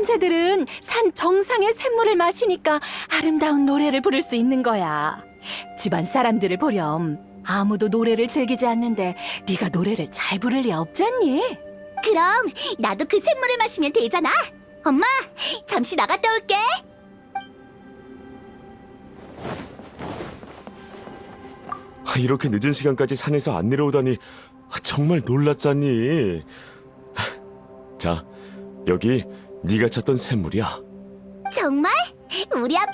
참새들은 산 정상의 샘물을 마시니까 아름다운 노래를 부를 수 있는 거야. 집안 사람들을 보렴. 아무도 노래를 즐기지 않는데 네가 노래를 잘 부를 리 없잖니? 그럼 나도 그 샘물을 마시면 되잖아. 엄마, 잠시 나갔다 올게. 아, 이렇게 늦은 시간까지 산에서 안 내려오다니 아, 정말 놀랐잖니. 하, 자, 여기 네가 찾던 샘물이야. 정말? 우리 아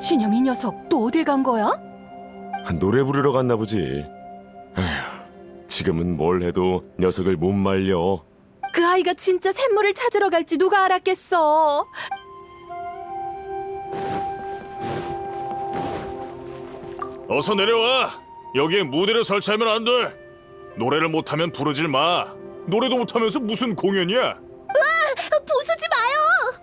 신념 이 녀석 또 어딜 간 거야? 아, 노래 부르러 갔나 보지. 에휴, 지금은 뭘 해도 녀석을 못 말려. 그 아이가 진짜 샘물을 찾으러 갈지 누가 알았겠어. 어서 내려와. 여기에 무대를 설치하면 안 돼. 노래를 못하면 부르질 마. 노래도 못하면서 무슨 공연이야? 부수지 마요.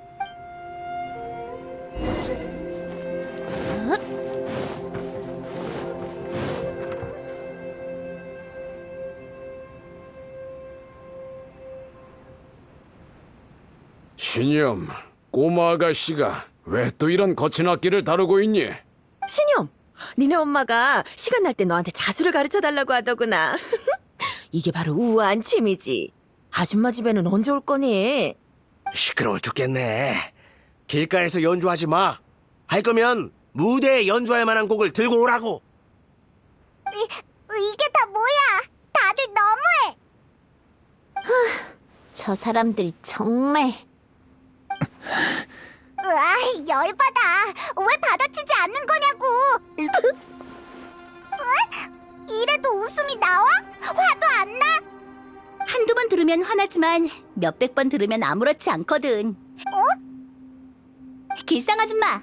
신념, 꼬마 아가씨가 왜 또 이런 거친 악기를 다루고 있니? 신영, 니네 엄마가 시간 날 때 너한테 자수를 가르쳐 달라고 하더구나. 이게 바로 우아한 취미지. 아줌마 집에는 언제 올 거니? 시끄러워 죽겠네. 길가에서 연주하지 마. 할 거면 무대에 연주할 만한 곡을 들고 오라고. 이게 다 뭐야? 다들 너무해. 저 사람들 정말. 으아, 열받아. 왜 받아치지 않는 거냐고. 으아, 이래도 웃음이 나와? 화도 안 나? 한두 번 들으면 화나지만 몇백 번 들으면 아무렇지 않거든. 어? 길상 아줌마,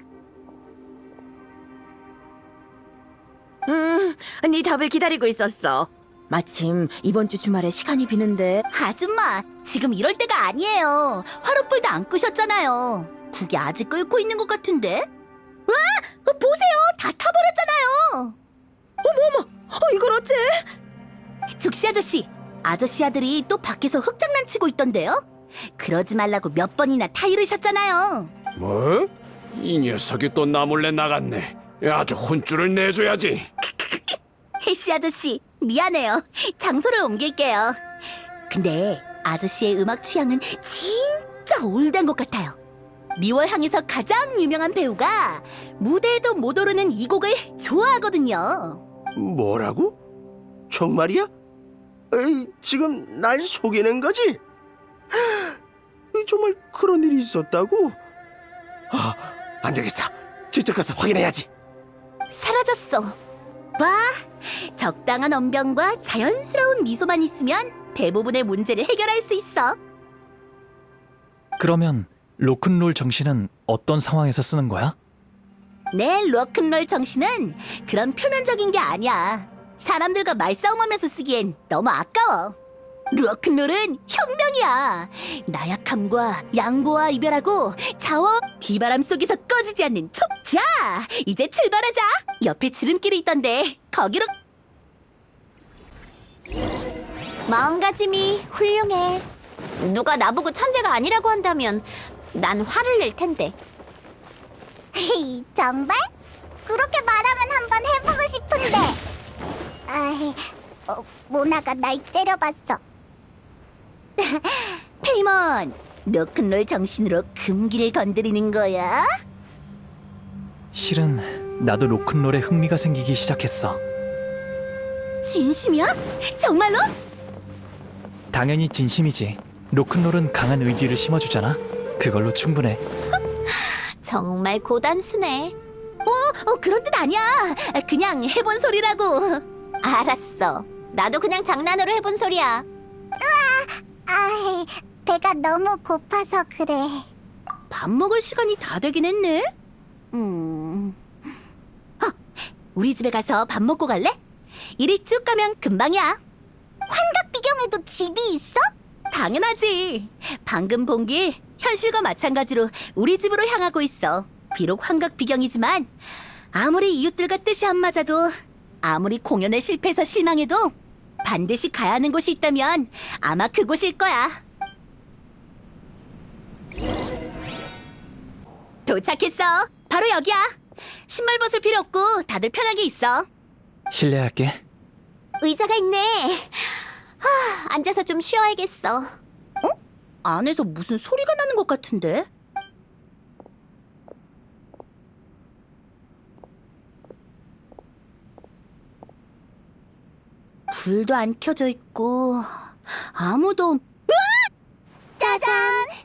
음, 네 답을 기다리고 있었어. 마침 이번 주 주말에 시간이 비는데 아줌마, 지금 이럴 때가 아니에요. 화롯불도 안 끄셨잖아요. 국이 아직 끓고 있는 것 같은데? 와! 보세요! 다 타버렸잖아요! 어, 이걸 어째? 죽씨 아저씨, 아저씨 아들이 또 밖에서 흙장난 치고 있던데요? 그러지 말라고 몇 번이나 타이르셨잖아요. 뭐? 이 녀석이 또 나몰래 나갔네. 아주 혼쭐을 내줘야지. 혜씨 아저씨, 미안해요. 장소를 옮길게요. 근데 아저씨의 음악 취향은 진짜 올드한 것 같아요. 미월항에서 가장 유명한 배우가 무대에도 못 오르는 이 곡을 좋아하거든요. 뭐라고? 정말이야? 에이, 지금 날 속이는 거지? 하, 정말 그런 일이 있었다고? 아, 안 되겠어. 직접 가서 확인해야지. 사라졌어. 봐, 적당한 언변과 자연스러운 미소만 있으면 대부분의 문제를 해결할 수 있어. 그러면 로큰롤 정신은 어떤 상황에서 쓰는 거야? 내 로큰롤 정신은 그런 표면적인 게 아니야. 사람들과 말싸움하면서 쓰기엔 너무 아까워. 로큰롤은 혁명이야. 나약함과 양보와 이별하고 자원 비바람 속에서 꺼지지 않는 촉. 자, 이제 출발하자. 옆에 지름길이 있던데 거기로. 마음가짐이 훌륭해. 누가 나보고 천재가 아니라고 한다면 난 화를 낼 텐데. 헤이, 정말? 그렇게 말하면 한번 해보고 싶은데. 아이, 어, 모나가 날 째려봤어. 페이먼, 로큰롤 정신으로 금기를 건드리는 거야? 실은 나도 로큰롤에 흥미가 생기기 시작했어. 진심이야? 정말로? 당연히 진심이지. 로큰롤은 강한 의지를 심어주잖아. 그걸로 충분해. 정말 고단수네. 어, 어 그런 뜻 아니야. 그냥 해본 소리라고. 알았어. 나도 그냥 장난으로 해본 소리야. 으아, 아이, 배가 너무 고파서 그래. 밥 먹을 시간이 다 되긴 했네. 음. 어, 우리 집에 가서 밥 먹고 갈래? 이리 쭉 가면 금방이야. 환각 비경에도 집이 있어? 당연하지. 방금 본 길 현실과 마찬가지로 우리 집으로 향하고 있어. 비록 환각 비경이지만 아무리 이웃들과 뜻이 안 맞아도 아무리 공연에 실패해서 실망해도 반드시 가야 하는 곳이 있다면 아마 그곳일 거야. 도착했어. 바로 여기야. 신발 벗을 필요 없고 다들 편하게 있어. 실례할게. 의자가 있네. 하, 앉아서 좀 쉬어야겠어. 어? 안에서 무슨 소리가 나는 것 같은데? 불도 안 켜져 있고 아무도 짜잔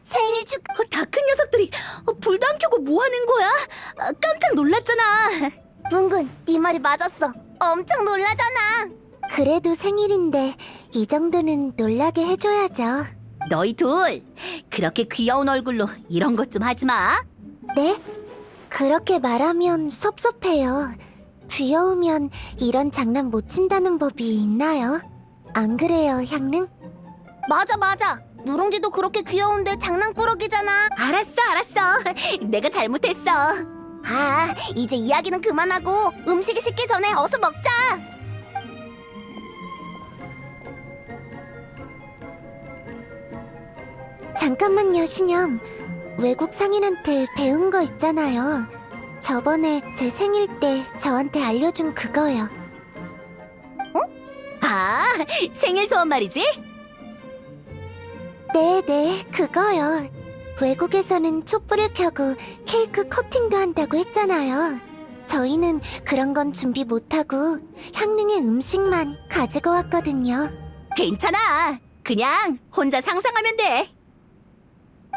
생일 축 어, 다큰 녀석들이 어, 불도 안 켜고 뭐 하는 거야? 아, 깜짝 놀랐잖아. 붕군, 네 말이 맞았어. 엄청 놀라잖아. 그래도 생일인데 이 정도는 놀라게 해줘야죠. 너희 둘 그렇게 귀여운 얼굴로 이런 것 좀 하지 마. 네? 그렇게 말하면 섭섭해요. 귀여우면 이런 장난 못 친다는 법이 있나요? 안 그래요, 향릉? 맞아, 맞아. 누룽지도 그렇게 귀여운데 장난꾸러기잖아. 알았어, 알았어. 내가 잘못했어. 아, 이제 이야기는 그만하고 음식이 식기 전에 어서 먹자. 잠깐만요, 신염. 외국 상인한테 배운 거 있잖아요. 저번에 제 생일 때 저한테 알려준 그거요. 아, 생일 소원 말이지? 네네, 그거요. 외국에서는 촛불을 켜고 케이크 커팅도 한다고 했잖아요. 저희는 그런 건 준비 못하고 향릉의 음식만 가지고 왔거든요. 괜찮아. 그냥 혼자 상상하면 돼.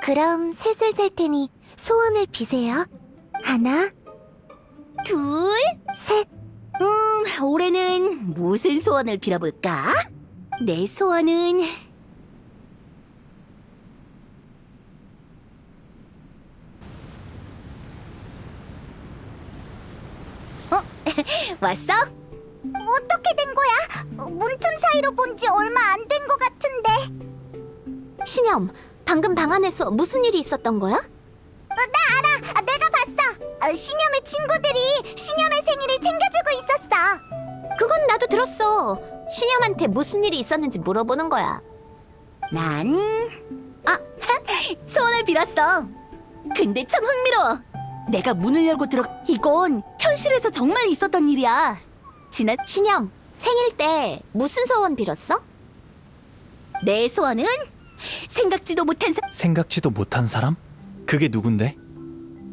그럼 셋을 셀 테니 소원을 비세요. 하나, 둘, 셋. 음, 올해는 무슨 소원을 빌어볼까? 내 소원은 어? 왔어? 어떻게 된 거야? 문틈 사이로 본 지 얼마 안 된 것 같은데. 신염, 방금 방 안에서 무슨 일이 있었던 거야? 나 알아. 아, 내가 봤어. 신염의 친구들이 신염의 생일을 챙겨주고 있었어. 그건 나도 들었어. 신염한테 무슨 일이 있었는지 물어보는 거야. 난 아, 소원을 빌었어. 근데 참 흥미로워. 내가 문을 열고 들어 이건 현실에서 정말 있었던 일이야. 지난 신염, 생일 때 무슨 소원 빌었어? 내 소원은 생각지도 못한 사... 생각지도 못한 사람? 그게 누군데?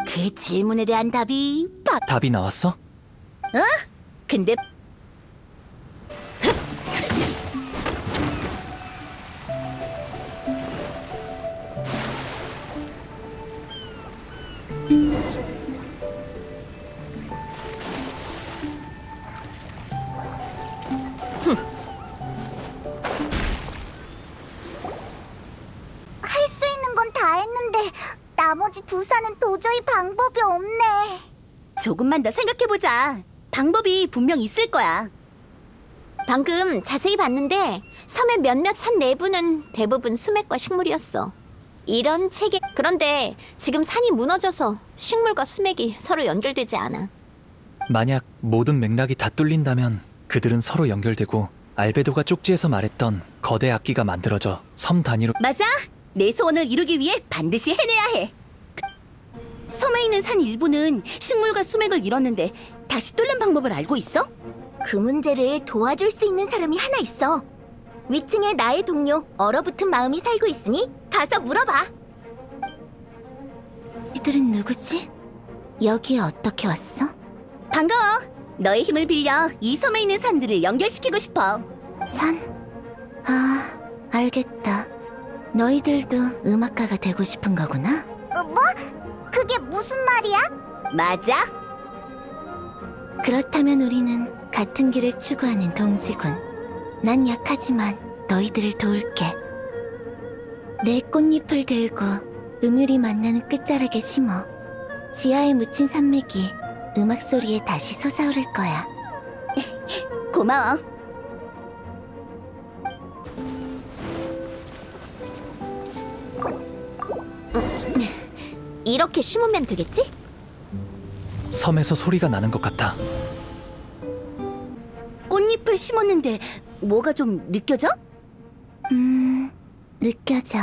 그 질문에 대한 답이 바... 답이 나왔어? 근데 나머지 두 산은 도저히 방법이 없네. 조금만 더 생각해보자. 방법이 분명 있을 거야. 방금 자세히 봤는데 섬의 몇몇 산 내부는 대부분 수맥과 식물이었어. 이런 체계 그런데 지금 산이 무너져서 식물과 수맥이 서로 연결되지 않아. 만약 모든 맥락이 다 뚫린다면 그들은 서로 연결되고 알베도가 쪽지에서 말했던 거대 악기가 만들어져 섬 단위로 맞아. 내 소원을 이루기 위해 반드시 해내야 해. 그, 섬에 있는 산 일부는 식물과 수맥을 잃었는데 다시 뚫는 방법을 알고 있어? 그 문제를 도와줄 수 있는 사람이 하나 있어. 위층에 나의 동료 얼어붙은 마음이 살고 있으니 가서 물어봐. 이들은 누구지? 여기에 어떻게 왔어? 반가워. 너의 힘을 빌려 이 섬에 있는 산들을 연결시키고 싶어. 산? 아, 알겠다. 너희들도 음악가가 되고 싶은 거구나? 뭐? 그게 무슨 말이야? 맞아. 그렇다면 우리는 같은 길을 추구하는 동지군. 난 약하지만 너희들을 도울게. 내 꽃잎을 들고 음율이 만나는 끝자락에 심어. 지하에 묻힌 산맥이 음악 소리에 다시 솟아오를 거야. 고마워. 이렇게 심으면 되겠지? 섬에서 소리가 나는 것 같아. 꽃잎을 심었는데 뭐가 좀 느껴져? 음, 느껴져.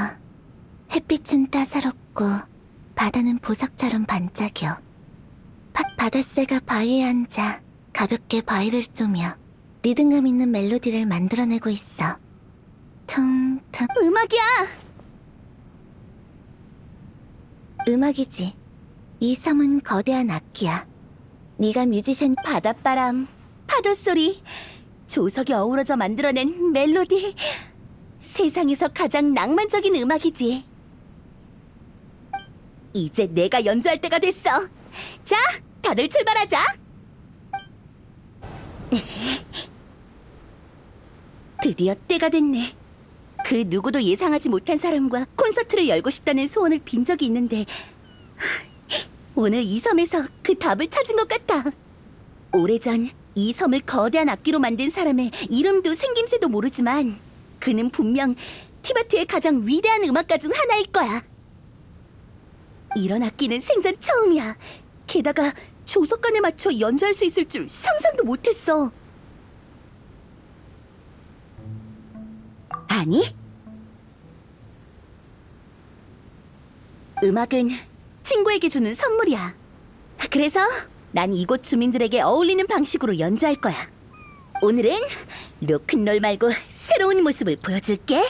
햇빛은 따사롭고 바다는 보석처럼 반짝여. 파, 바닷새가 바위에 앉아 가볍게 바위를 쪼며 리듬감 있는 멜로디를 만들어내고 있어. 퉁퉁 음악이야. 음악이지. 이 섬은 거대한 악기야. 네가 뮤지션 바닷바람, 파도 소리, 조석이 어우러져 만들어낸 멜로디. 세상에서 가장 낭만적인 음악이지. 이제 내가 연주할 때가 됐어. 자, 다들 출발하자. 드디어 때가 됐네. 그 누구도 예상하지 못한 사람과 콘서트를 열고 싶다는 소원을 빈 적이 있는데 오늘 이 섬에서 그 답을 찾은 것 같아. 오래전 이 섬을 거대한 악기로 만든 사람의 이름도 생김새도 모르지만 그는 분명 티베트의 가장 위대한 음악가 중 하나일 거야. 이런 악기는 생전 처음이야. 게다가 조석관에 맞춰 연주할 수 있을 줄 상상도 못했어. 아니? 음악은 친구에게 주는 선물이야. 그래서 난 이곳 주민들에게 어울리는 방식으로 연주할 거야. 오늘은 로큰롤 말고 새로운 모습을 보여줄게.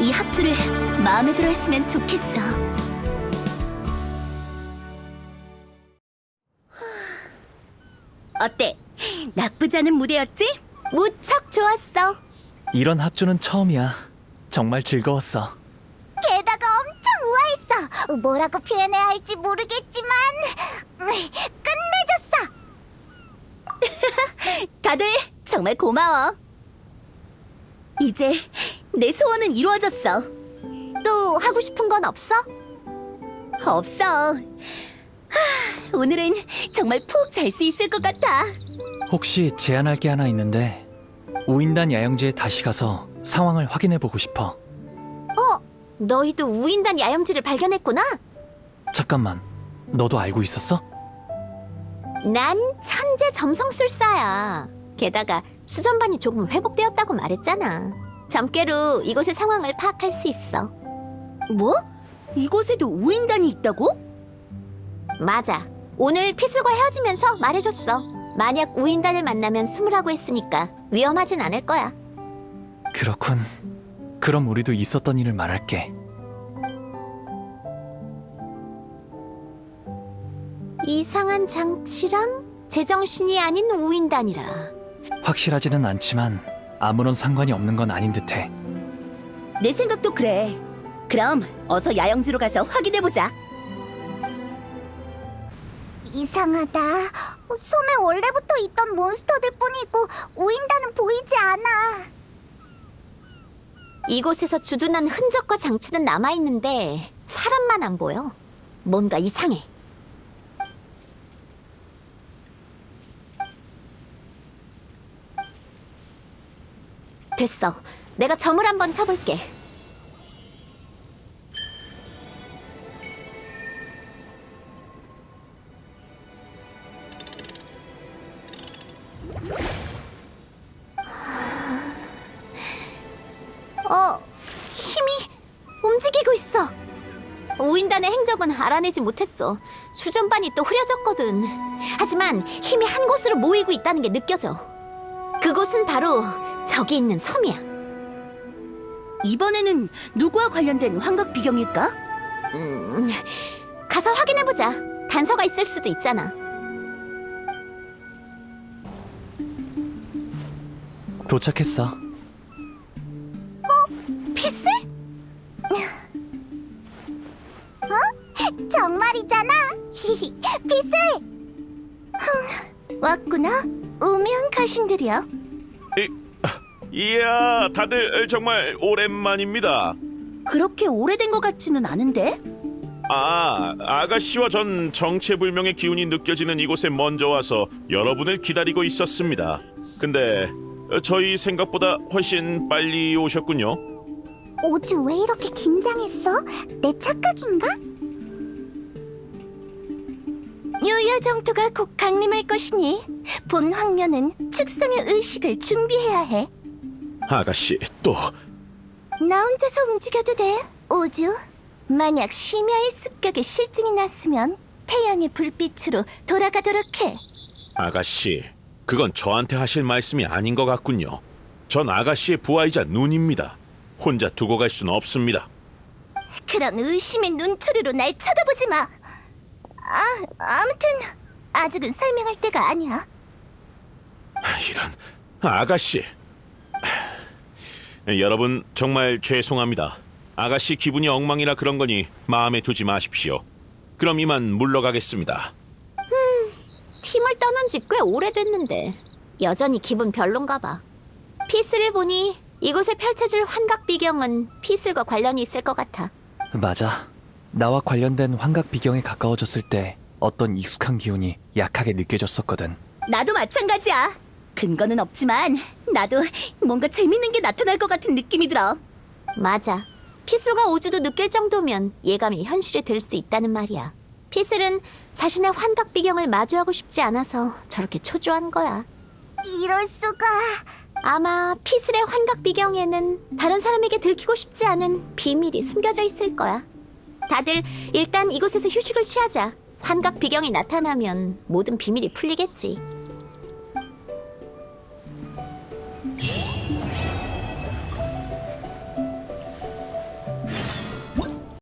이 합주를 마음에 들어 했으면 좋겠어. 어때? 나쁘지 않은 무대였지? 무척 좋았어. 이런 합주는 처음이야. 정말 즐거웠어. 게다가 엄청 우아했어. 뭐라고 표현해야 할지 모르겠지만 끝내줬어. 다들 정말 고마워. 이제 내 소원은 이루어졌어. 또 하고 싶은 건 없어? 없어. 하, 오늘은 정말 푹 잘 수 있을 것 같아. 혹시 제안할 게 하나 있는데 우인단 야영지에 다시 가서 상황을 확인해 보고 싶어. 너희도 우인단 야영지를 발견했구나. 잠깐만. 너도 알고 있었어? 난 천재 점성술사야. 게다가 수전반이 조금 회복되었다고 말했잖아. 점괘로 이곳의 상황을 파악할 수 있어. 뭐? 이곳에도 우인단이 있다고? 맞아. 오늘 피술과 헤어지면서 말해줬어. 만약 우인단을 만나면 숨으라고 했으니까 위험하진 않을 거야. 그렇군. 그럼 우리도 있었던 일을 말할게. 이상한 장치랑 제정신이 아닌 우인단이라. 확실하지는 않지만 아무런 상관이 없는 건 아닌 듯해. 내 생각도 그래. 그럼 어서 야영지로 가서 확인해 보자. 이상하다. 섬에 원래부터 있던 몬스터들 뿐이고 우인단은 보이지 않아. 이곳에서 주둔한 흔적과 장치는 남아있는데 사람만 안 보여. 뭔가 이상해. 됐어. 내가 점을 한번 쳐볼게. 어, 힘이 움직이고 있어. 우인단의 행적은 알아내지 못했어. 수전반이 또 흐려졌거든. 하지만 힘이 한 곳으로 모이고 있다는 게 느껴져. 그곳은 바로 저기 있는 섬이야. 이번에는 누구와 관련된 환각 비경일까? 음, 가서 확인해보자. 단서가 있을 수도 있잖아. 도착했어. 피슬? 어? 정말이잖아. 피슬. 어? 왔구나. 우매한 가신들이여. 이야, 다들 정말 오랜만입니다. 그렇게 오래된 것 같지는 않은데? 아, 아가씨와 전 정체불명의 기운이 느껴지는 이곳에 먼저 와서 여러분을 기다리고 있었습니다. 근데 저희 생각보다 훨씬 빨리 오셨군요. 오주 왜 이렇게 긴장했어? 내 착각인가? 유여 정토가 곧 강림할 것이니 본 황녀는 축성의 의식을 준비해야 해. 아가씨, 또 나 혼자서 움직여도 돼, 오주. 만약 심야의 습격에 실증이 났으면 태양의 불빛으로 돌아가도록 해. 아가씨, 그건 저한테 하실 말씀이 아닌 것 같군요. 전 아가씨의 부하이자 눈입니다. 혼자 두고 갈 수는 없습니다. 그런 의심의 눈초리로 날 쳐다보지 마. 아, 아무튼 아직은 설명할 때가 아니야. 이런 아가씨. 여러분 정말 죄송합니다. 아가씨 기분이 엉망이라 그런 거니 마음에 두지 마십시오. 그럼 이만 물러가겠습니다. 팀을 떠난 지 꽤 오래됐는데 여전히 기분 별론가 봐. 피스를 보니 이곳에 펼쳐질 환각 비경은 피슬과 관련이 있을 것 같아. 맞아. 나와 관련된 환각 비경에 가까워졌을 때 어떤 익숙한 기운이 약하게 느껴졌었거든. 나도 마찬가지야. 근거는 없지만 나도 뭔가 재밌는 게 나타날 것 같은 느낌이 들어. 맞아. 피슬과 오주도 느낄 정도면 예감이 현실이 될 수 있다는 말이야. 피슬은 자신의 환각 비경을 마주하고 싶지 않아서 저렇게 초조한 거야. 이럴 수가. 아마 피슬의 환각 비경에는 다른 사람에게 들키고 싶지 않은 비밀이 숨겨져 있을 거야. 다들 일단 이곳에서 휴식을 취하자. 환각 비경이 나타나면 모든 비밀이 풀리겠지. Yeah.